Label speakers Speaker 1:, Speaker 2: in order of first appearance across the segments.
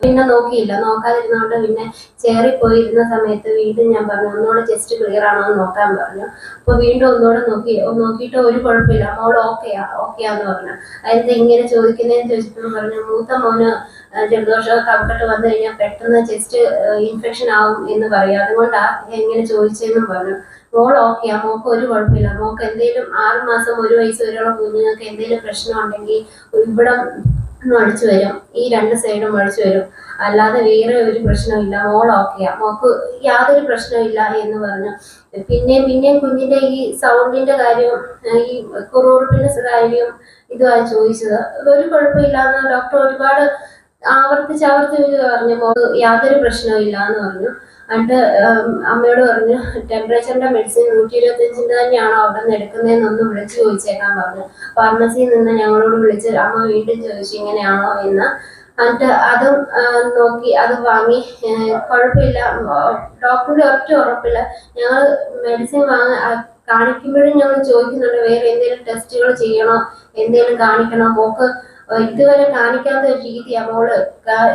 Speaker 1: പിന്നെ നോക്കിയില്ല. നോക്കാതിരുന്നോണ്ട് പിന്നെ ചേറി പോയിരുന്ന സമയത്ത് വീണ്ടും ഞാൻ പറഞ്ഞു ഒന്നുകൂടെ ചെസ്റ്റ് ക്ലിയർ ആണോ എന്ന് നോക്കാൻ പറഞ്ഞു. അപ്പൊ വീണ്ടും ഒന്നുകൂടെ നോക്കി നോക്കിയിട്ട് ഒരു കുഴപ്പമില്ല. മോൾ ഓക്കെയാ ഓക്കെയാന്ന് പറഞ്ഞു. അതിന് ഇങ്ങനെ ചോദിക്കുന്നതെന്ന് ചോദിച്ചപ്പോൾ പറഞ്ഞു മൂത്ത മോന് ജലദോഷം കഫക്കെട്ട് വന്നു കഴിഞ്ഞാൽ പെട്ടെന്ന് ചെസ്റ്റ് ഇൻഫെക്ഷൻ ആവും എന്ന് പറയും. അതുകൊണ്ടാ എങ്ങനെ ചോദിച്ചതെന്നും പറഞ്ഞു. മോൾ ഓക്കെയാ മോക്ക് ഒരു കുഴപ്പമില്ല. മോക്ക് എന്തെങ്കിലും ആറ് മാസം ഒരു വയസ്സ് വരെയുള്ള കുഞ്ഞുങ്ങൾക്ക് എന്തെങ്കിലും പ്രശ്നം ഉണ്ടെങ്കിൽ ഇവിടെ അടിച്ചു വരും. ഈ രണ്ട് സൈഡും അടിച്ചു വരും. അല്ലാതെ വേറെ ഒരു പ്രശ്നമില്ല മോൾ ഓക്കെയാ മോക്ക് യാതൊരു പ്രശ്നമില്ല എന്ന് പറഞ്ഞു. പിന്നെ പിന്നെ കുഞ്ഞിന്റെ ഈ സൗണ്ടിന്റെ കാര്യം ഈ കുറുറുപ്പിന്റെ കാര്യം ഇതുമായി ചോദിച്ചത്. ഒരു കുഴപ്പമില്ലാന്ന് ഡോക്ടർ ഒരുപാട് ആവർത്തിച്ച് ആവർത്തിച്ച് പറഞ്ഞു. മോക്ക് യാതൊരു പ്രശ്നവും ഇല്ല എന്ന് പറഞ്ഞു. എന്നിട്ട് അമ്മയോട് പറഞ്ഞു ടെമ്പറേച്ചറിന്റെ മെഡിസിൻ നൂറ്റി ഇരുപത്തഞ്ചിന്റെ തന്നെയാണോ അവിടെ നിന്ന് എടുക്കുന്നതെന്നൊന്ന് വിളിച്ചു ചോദിച്ചേക്കാൻ പറഞ്ഞു. ഫാർമസിയിൽ നിന്ന് ഞങ്ങളോട് വിളിച്ച് അമ്മ വീണ്ടും ചോദിച്ചു ഇങ്ങനെയാണോ എന്ന്. എന്നിട്ട് അതും നോക്കി അത് വാങ്ങി കുഴപ്പമില്ല ഡോക്ടറുടെ ഒറ്റ ഉറപ്പില്ല. ഞങ്ങൾ മെഡിസിൻ വാങ്ങ കാണിക്കുമ്പോഴും ഞങ്ങൾ ചോദിക്കുന്നുണ്ട് വേറെ എന്തെങ്കിലും ടെസ്റ്റുകൾ ചെയ്യണോ? എന്തെങ്കിലും കാണിക്കണോ? മോക്ക് ഇതുവരെ കാണിക്കാത്ത ഒരു രീതിയാ മോൾ.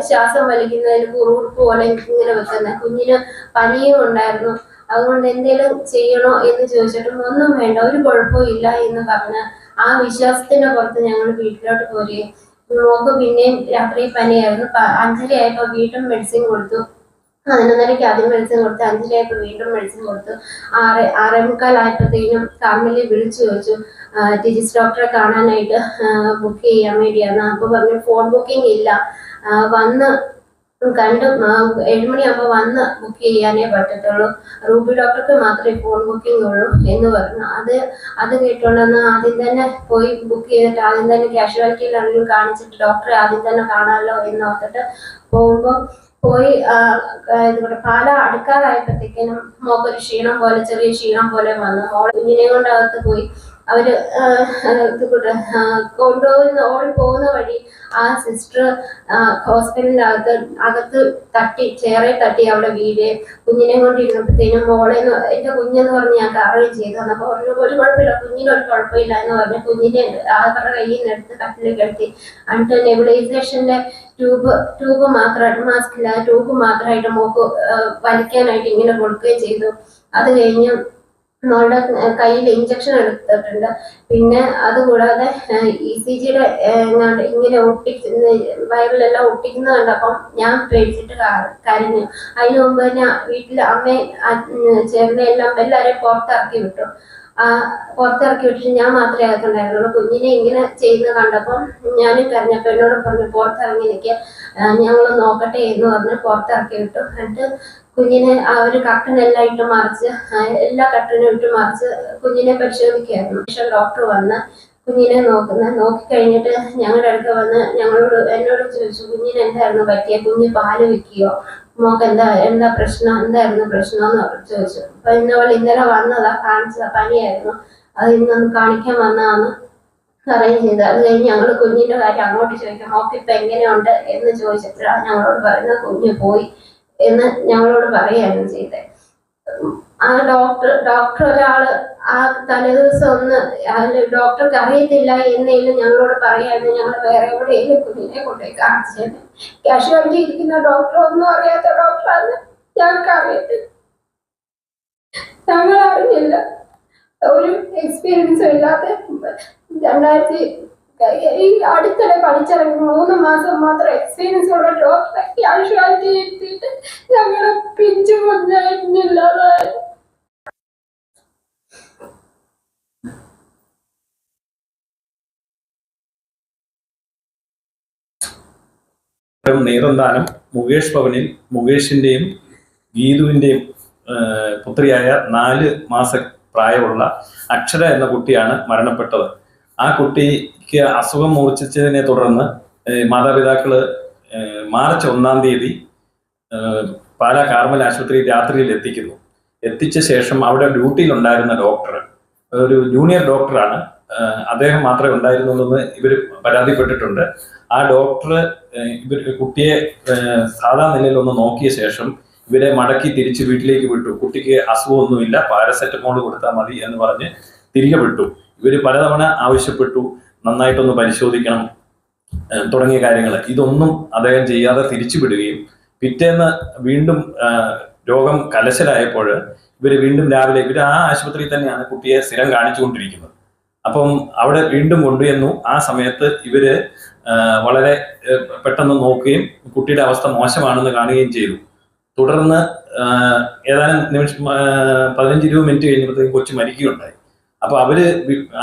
Speaker 1: ശ്വാസം വലിക്കുന്നതിന് കുറുപ്പ് പോലെ ഇങ്ങനെ വെക്കുന്നത് കുഞ്ഞിന് പനിയും ഉണ്ടായിരുന്നു. അതുകൊണ്ട് എന്തെങ്കിലും ചെയ്യണോ എന്ന് ചോദിച്ചിട്ടും ഒന്നും വേണ്ട ഒരു കുഴപ്പവും ഇല്ല എന്ന് പറഞ്ഞ് ആ വിശ്വാസത്തിന്റെ പുറത്ത് ഞങ്ങൾ വീട്ടിലോട്ട് പോരുകയും. മോക്ക് പിന്നെയും രാത്രി പനിയായിരുന്നു. അഞ്ചര ആയപ്പോ വീണ്ടും മെഡിസിൻ കൊടുത്തു. പതിനൊന്നരയ്ക്ക് ആദ്യം മെഡിസിൻ കൊടുത്ത് അഞ്ചിലായപ്പോൾ വീണ്ടും മെഡിസിൻ കൊടുത്തു. ആറ് ആറേ മുക്കാലായപ്പോഴത്തേനും ഫാമിലി വിളിച്ചു ചോദിച്ചു ടിജിസ് ഡോക്ടറെ കാണാനായിട്ട് ബുക്ക് ചെയ്യാൻ വേണ്ടിയാണ് അപ്പോൾ പറഞ്ഞു ഫോൺ ബുക്കിംഗ് ഇല്ല. വന്ന് കണ്ട് ഏഴുമണിയാകുമ്പോൾ വന്ന് ബുക്ക് ചെയ്യാനേ പറ്റത്തുള്ളൂ. റൂബി ഡോക്ടർക്ക് മാത്രമേ ഫോൺ ബുക്കിംഗ് ഉള്ളൂ എന്ന് പറഞ്ഞു. അത് അത് കേട്ടോണ്ടെന്ന് ആദ്യം തന്നെ പോയി ബുക്ക് ചെയ്തിട്ട് ആദ്യം തന്നെ കാഷ്വാലിറ്റിയിലാണെങ്കിലും കാണിച്ചിട്ട് ഡോക്ടറെ ആദ്യം തന്നെ കാണാമല്ലോ എന്ന് ഓർത്തിട്ട് പോകുമ്പോൾ പോയി ആ, ആ, ഇത് കൂടെ പാല അടുക്കാറായപ്പോഴത്തേക്കിനും മോക്കൊരു ക്ഷീണം പോലെ ചെറിയ ക്ഷീണം പോലെ വന്നു. മോളെ കുഞ്ഞിനെ കൊണ്ട് അകത്ത് പോയി. അവർ കൊണ്ടുപോകുന്ന ഓടി പോകുന്ന വഴി ആ സിസ്റ്റർ ഹോസ്പിറ്റലിന്റെ അകത്ത് തട്ടി ചേറെ തട്ടി അവിടെ വീട് കുഞ്ഞിനെ കൊണ്ട് ഇരുന്നപ്പോഴത്തേനും മോളെ എന്റെ കുഞ്ഞെന്ന് പറഞ്ഞ് ഞാൻ കാറുകയും ചെയ്തു. അപ്പൊ ഒരു കുഴപ്പമില്ല കുഞ്ഞിന് ഒരു കുഴപ്പമില്ല എന്ന് പറഞ്ഞ് കുഞ്ഞിനെ അവരുടെ കയ്യിൽ നിന്ന് എടുത്ത് കട്ടിൽ കിടത്തി എന്നിട്ട് നെബിളൈസേഷന്റെ ട്യൂബ് ട്യൂബ് മാത്രമായിട്ട് മാസ്ക് ഇല്ലാതെ ട്യൂബ് മാത്രമായിട്ട് മോക്ക് വലിക്കാനായിട്ട് ഇങ്ങനെ കൊടുക്കുകയും ചെയ്തു. അത് കഴിഞ്ഞ് മോളുടെ കയ്യിൽ ഇഞ്ചക്ഷൻ എടുത്തിട്ടുണ്ട്. പിന്നെ അതുകൂടാതെ ഇ സി ജിയുടെ ഇങ്ങനെ ഒട്ടിക്കുന്ന വയറിലെല്ലാം ഒട്ടിക്കുന്ന കണ്ടപ്പം ഞാൻ പേടിച്ചിട്ട് കരഞ്ഞു. അതിനു മുമ്പ് തന്നെ വീട്ടിൽ അമ്മയും ചേർന്നെല്ലാം എല്ലാവരെയും പുറത്തിറക്കി വിട്ടു. പുറത്തിറക്കി വിട്ടിട്ട് ഞാൻ മാത്രമേ അകത്തുണ്ടായിരുന്നുള്ളൂ. കുഞ്ഞിനെ ഇങ്ങനെ ചെയ്യുന്നത് കണ്ടപ്പം ഞാനും കരഞ്ഞപ്പോൾ എന്നോട് പറഞ്ഞു പുറത്തിറങ്ങി നിൽക്കുക ഞങ്ങൾ നോക്കട്ടെ എന്ന് പറഞ്ഞ് പുറത്തിറക്കി വിട്ടു. എന്നിട്ട് കുഞ്ഞിനെ ആ ഒരു കട്ടനെല്ലാം ഇട്ട് മറിച്ച് എല്ലാ കട്ടനും ഇട്ട് മറിച്ച് കുഞ്ഞിനെ പരിശോധിക്കുകയായിരുന്നു. പക്ഷെ ഡോക്ടർ വന്ന് കുഞ്ഞിനെ നോക്കുന്ന. നോക്കി കഴിഞ്ഞിട്ട് ഞങ്ങളുടെ അടുത്ത് വന്ന് ഞങ്ങളോട് എന്നോട് ചോദിച്ചു കുഞ്ഞിന് എന്തായിരുന്നു പറ്റിയ? കുഞ്ഞ് പാൽ വെക്കുകയോ മോക്ക് എന്താ എന്താ പ്രശ്നം എന്തായിരുന്നു പ്രശ്നം എന്ന് ചോദിച്ചു. അപ്പൊ ഇന്നവൾ ഇന്നലെ വന്നതാ കാണിച്ചതാ പനിയായിരുന്നു. അത് ഇന്നൊന്ന് കാണിക്കാൻ വന്നതാന്ന് പറയുകയും ചെയ്തത് അത് കഴിഞ്ഞ് ഞങ്ങൾ കുഞ്ഞിന്റെ കാര്യം അങ്ങോട്ട് ചോദിക്കും മോക്ക് ഇപ്പൊ എങ്ങനെയുണ്ട്? എന്ന് ചോദിച്ചപ്പോഴാണ് ഞങ്ങളോട് പറയുന്നത് കുഞ്ഞ് പോയി എന്ന് ഞങ്ങളോട് പറയുകയായിരുന്നു ചെയ്തത് ആ ഡോക്ടർ ഡോക്ടർ ഒരാൾ ആ തലേദിവസം ഒന്ന് ഡോക്ടർക്ക് അറിയത്തില്ല എന്നേലും ഞങ്ങളോട് പറയായിരുന്നു. ഞങ്ങൾ വേറെ എവിടെയെങ്കിലും കുഞ്ഞിനെ കൊണ്ടുപോയി കാണിച്ചത് കാഷ്വാലിറ്റി ഇരിക്കുന്ന ഡോക്ടർ ഒന്നും അറിയാത്ത ഡോക്ടറാന്ന് ഞങ്ങൾക്ക് അറിയത്തില്ല. ഞങ്ങൾ അറിഞ്ഞില്ല. ഒരു എക്സ്പീരിയൻസും ഇല്ലാത്ത രണ്ടായിരത്തി ഈ അടുത്തിടെ പഠിച്ചിറങ്ങി മൂന്ന് മാസം മാത്രം എക്സ്പീരിയൻസ് ഉള്ള ഡോക്ടറെ കാഷ്വാലിറ്റി എത്തിയിട്ട് ഞങ്ങളുടെ പിഞ്ചു കുഞ്ഞായിരുന്നില്ലാതായി
Speaker 2: നീറന്താനം മുകേഷ് ഭവനിൽ മുകേഷിന്റെയും ഗീതുവിന്റെയും പുത്രിയായ നാല് മാസ പ്രായമുള്ള അക്ഷര എന്ന കുട്ടിയാണ് മരണപ്പെട്ടത്. ആ കുട്ടിക്ക് അസുഖം മൂർച്ഛിച്ചതിനെ തുടർന്ന് മാതാപിതാക്കൾ മാർച്ച് ഒന്നാം തീയതി പാലാ കാർമൽ ആശുപത്രി രാത്രിയിൽ എത്തിക്കുന്നു. എത്തിച്ച ശേഷം അവിടെ ഡ്യൂട്ടിയിലുണ്ടായിരുന്ന ഡോക്ടർ ഒരു ജൂനിയർ ഡോക്ടറാണ് അദ്ദേഹം മാത്രമേ ഉണ്ടായിരുന്നുള്ളൂ എന്ന് ഇവർ പരാതിപ്പെട്ടിട്ടുണ്ട്. ആ ഡോക്ടർ ഇവർ കുട്ടിയെ സാധാ നിലയിൽ ഒന്ന് നോക്കിയ ശേഷം ഇവരെ മടക്കി തിരിച്ച് വീട്ടിലേക്ക് വിട്ടു. കുട്ടിക്ക് അസുഖമൊന്നുമില്ല പാരസെറ്റമോൾ കൊടുത്താൽ മതി എന്ന് പറഞ്ഞ് തിരികെ വിട്ടു. ഇവർ പലതവണ ആവശ്യപ്പെട്ടു നന്നായിട്ടൊന്ന് പരിശോധിക്കണം തുടങ്ങിയ കാര്യങ്ങൾ ഇതൊന്നും അദ്ദേഹം ചെയ്യാതെ തിരിച്ചു തിരിച്ചുവിടുകയും പിറ്റേന്ന് വീണ്ടും രോഗം കലശലായപ്പോൾ ഇവർ വീണ്ടും രാവിലെ ഇവർ ആ ആശുപത്രിയിൽ തന്നെയാണ് കുട്ടിയെ സ്ഥിരം കാണിച്ചുകൊണ്ടിരിക്കുന്നത്. അപ്പം അവിടെ വീണ്ടും കൊണ്ടുവന്നു. ആ സമയത്ത് ഇവർ വളരെ പെട്ടെന്ന് നോക്കുകയും കുട്ടിയുടെ അവസ്ഥ മോശമാണെന്ന് കാണുകയും ചെയ്തു. തുടർന്ന് ഏതാനും നിമിഷം പതിനഞ്ച് ഇരുപത് മിനിറ്റ് കഴിഞ്ഞപ്പോഴത്തേക്കും കൊച്ചു മരിക്കുകയുണ്ടായി. അപ്പൊ അവർ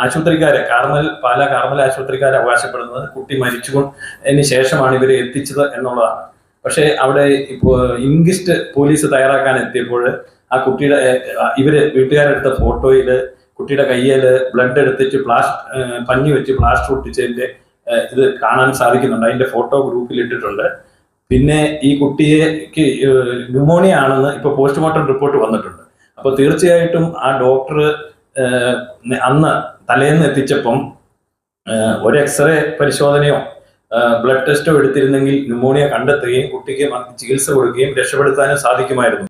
Speaker 2: ആശുപത്രിക്കാരെ കാർമൽ പാല കാർമൽ ആശുപത്രിക്കാരെ അവകാശപ്പെടുന്നത് കുട്ടി മരിച്ചതിന് ശേഷമാണ് ഇവരെ എത്തിച്ചത് എന്നുള്ളതാണ്. പക്ഷേ അവിടെ ഇപ്പോൾ ഇൻഗിസ്റ്റ് പോലീസ് തയ്യാറാക്കാൻ എത്തിയപ്പോൾ ആ കുട്ടിയുടെ ഇവർ വീട്ടുകാരെടുത്ത ഫോട്ടോയിൽ കുട്ടിയുടെ കയ്യിൽ ബ്ലഡ് എടുത്തിട്ട് പ്ലാസ്റ്റ് പഞ്ഞി വെച്ച് പ്ലാസ്റ്റർ ഒട്ടിച്ചതിന്റെ ഇത് കാണാൻ സാധിക്കുന്നുണ്ട്. അതിന്റെ ഫോട്ടോ ഗ്രൂപ്പിൽ ഇട്ടിട്ടുണ്ട്. പിന്നെ ഈ കുട്ടിയേക്ക് ന്യൂമോണിയ ആണെന്ന് ഇപ്പൊ പോസ്റ്റ്മോർട്ടം റിപ്പോർട്ട് വന്നിട്ടുണ്ട്. അപ്പൊ തീർച്ചയായിട്ടും ആ ഡോക്ടർ അന്ന് തലേന്ന് എത്തിച്ചപ്പം ഒരു എക്സ്റേ പരിശോധനയോ ബ്ലഡ് ടെസ്റ്റോ എടുത്തിരുന്നെങ്കിൽ ന്യൂമോണിയ കണ്ടെത്തുകയും കുട്ടിക്ക് ചികിത്സ കൊടുക്കുകയും രക്ഷപ്പെടുത്താനും സാധിക്കുമായിരുന്നു.